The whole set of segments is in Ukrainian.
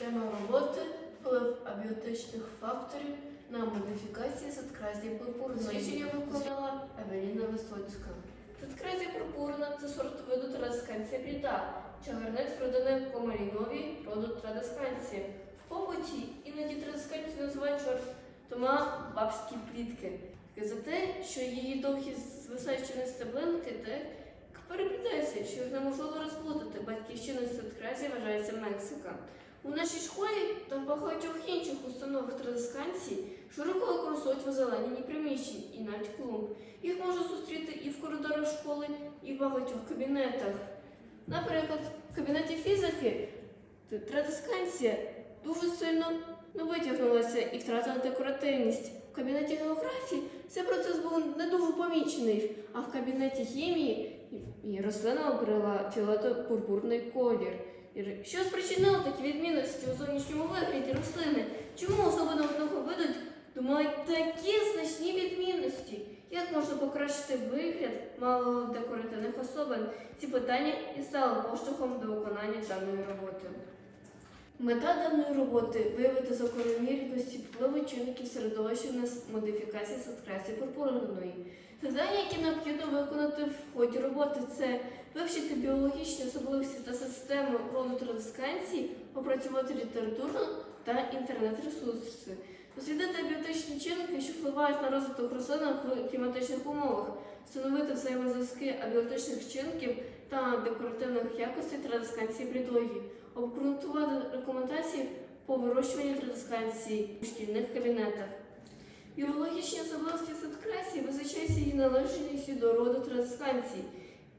Тема роботи вплив абіотичних факторів на модифікації садкразії пурпурної. Дослідження виконала Евеліна Висоцька. Садкразія пурпурна це сорт виду традисканція бліда, чагарник з родини комарінові роду традисканція. В побуті іноді традисканцію називають чортома бабські плітки. За те, що її довгі звисаючі стеблинки так переплітаються, що їх неможливо розплутати. Батьківщиною садкразії вважається Мексика. У нашій школі та в багатьох інших установах традисканції широко використовують в озелененні приміщень і навіть клумб. Їх можна зустріти і в коридорах школи, і в багатьох кабінетах. Наприклад, в кабінеті фізики традисканція дуже сильно не витягнулася і втратила декоративність. В кабінеті географії цей процес був не дуже помічений, а в кабінеті хімії рослина обрала фіолетово-пурпурний колір. Що спричинило такі відмінності у зовнішньому вигляді рослини? Чому особливо одного виду думають такі значні відмінності? Як можна покращити вигляд малодекоративних особин? Ці питання і стали поштовхом до виконання даної роботи. Мета даної роботи виявити закономірності впливу чинників середовища на с- модифікацію садкрасії пурпурної. Завдання, які необхідно виконати в ході роботи, це вивчити біологічні особливості та системи роду традисканції, опрацювати літературну та інтернет-ресурси, дослідити біотичні чинники, що впливають на розвиток рослин в кліматичних умовах, встановити взаємозв'язки абіотичних чинників та декоративних якостей традисканції блідої, обґрунтувати рекомендації по вирощуванню традисканції у шкільних кабінетах. Біологічні особливості садкрасії визначаються її належністю до роду традисканції.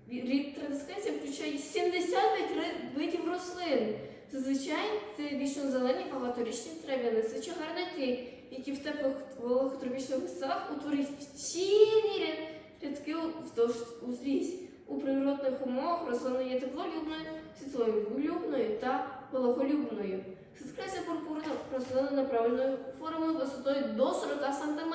Рід традисканції включає 75 видів рослин. Зазвичай це вічно-зелені багаторічні трав'яниси чи гарники, які в теплих вологих тропічних місцях утворюють цілі ря- рядки вздовж узлізь. У природних умовах рослина є теплолюбною, світлолюбною та вологолюбною. Садкрасія пурпурна рослина неправильною формою висотою до 40 см.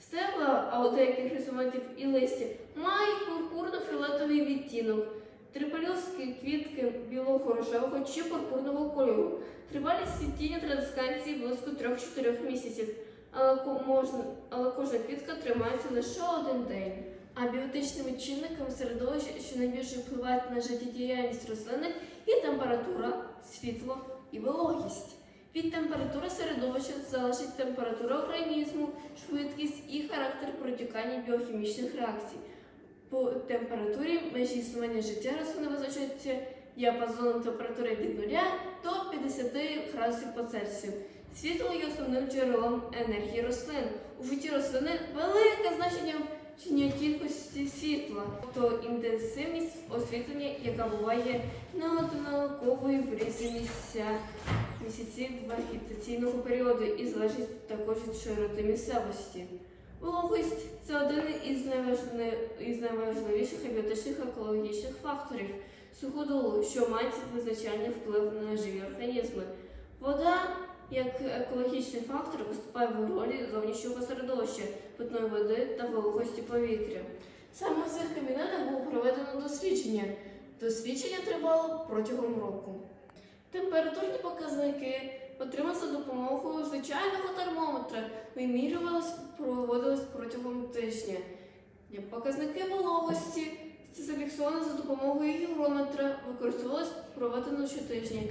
Стебла, а у деяких рисунків і листі, мають пурпурно-фіолетовий відтінок. Трипалюски квітки білого рожевого чи пурпурного кольору. Тривалість цвітіння традисканції близько 3-4 місяців, але, можна, але кожна квітка тримається лише один день. А біотичними чинниками середовища, що найбільше впливають на життєдіяльність рослини, є температура, світло і вологість. Від температури середовища залежить температура організму, швидкість і характер протікання біохімічних реакцій. По температурі межі існування життя рослини визначаються діапазоном температури від 0 до 50 градусів по Цельсію. Світло є основним джерелом енергії рослин. У житті рослини велике значення світла, тобто інтенсивність освітлення, яка буває неоднаковою в різні місця місяці вегетаційного періоду і залежить також від широти місцевості. Вологість це один із, найважливіших абіотичних екологічних факторів суходолу, що мають визначальний вплив на живі організми. Вода, як екологічний фактор, виступає в ролі зовнішнього середовища, питної води та вологості повітря. Саме в цих кабінетах було проведено дослідження. Дослідження тривало протягом року. Температурні показники отримали за допомогою звичайного термометра, вимірювалися, проводились протягом тижня. Показники вологості це зафіксовано за допомогою гігрометра, використовувалось проведено щотижня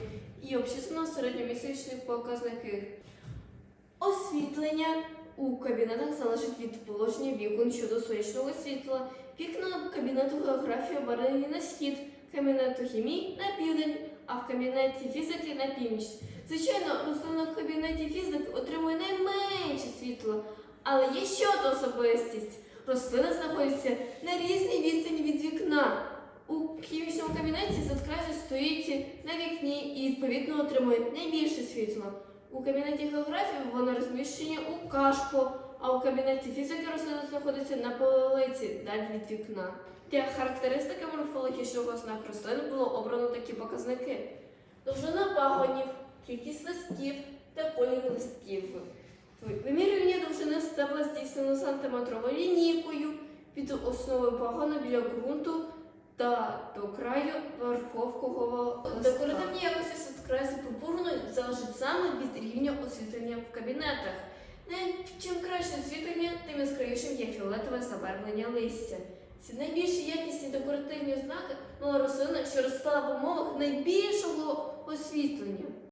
і обчислено середньомісячні показники. Освітлення у кабінетах залежить від положення вікон щодо сонячного світла. Вікна кабінету географії обернені на схід, кабінету хімії на південь, а в кабінеті фізики на північ. Звичайно, рослина в кабінеті фізики отримує найменше світла, але є ще одна особистість. Рослина знаходиться на різній відстані від вікна. У хімічному кабінеті задкрасі стоїть на вікні і відповідно отримує найбільше світла. У кабінеті географії воно розміщення у кашпо, а у кабінеті фізики рослина знаходиться на полиці далі від вікна. Для характеристики морфологічного ознак рослин було обрано такі показники: довжина пагонів, кількість листків та колір листків. Вимірювання довжини стебла здійснено сантиметровою лінійкою від основи пагона біля ґрунту та до краю верховкового листа. Декоративні якості садкрасі пурпурної залежить саме від рівня освітлення в кабінетах. Не чим краще освітлення, тим яскравішим є фіолетове забарвлення листя. Ці найбільші якісні декоративні знаки мала рослина, що росла в умовах найбільшого освітлення.